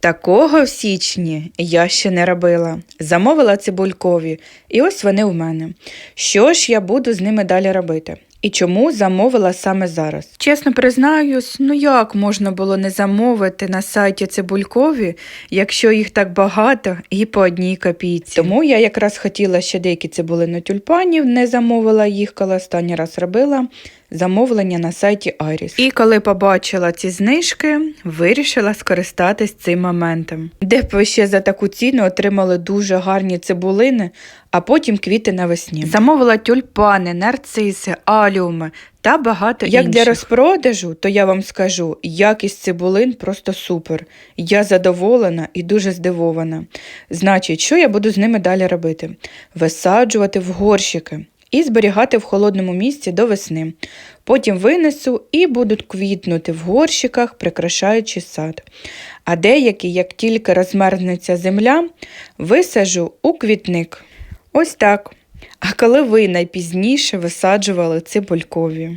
Такого в січні я ще не робила. Замовила цибулькові, і ось вони в мене. Що ж я буду з ними далі робити? І чому замовила саме зараз? Чесно признаюсь, ну як можна було не замовити на сайті цибулькові, якщо їх так багато і по одній копійці. Тому я якраз хотіла ще деякі цибулини тюльпанів, не замовила їх, коли останній раз робила замовлення на сайті Аріс. І коли побачила ці знижки, вирішила скористатись цим моментом. Де б ви ще за таку ціну отримали дуже гарні цибулини, а потім квіти навесні. Замовила тюльпани, нарциси, аліуми та багато Як для розпродажу, то я вам скажу, якість цибулин просто супер. Я задоволена і дуже здивована. Значить, що я буду з ними далі робити? Висаджувати в горщики і зберігати в холодному місці до весни. Потім винесу і будуть квітнути в горщиках, прикрашаючи сад. А деякі, як тільки розмерзнеться земля, висажу у квітник. Ось так. А коли ви найпізніше висаджували цибулькові?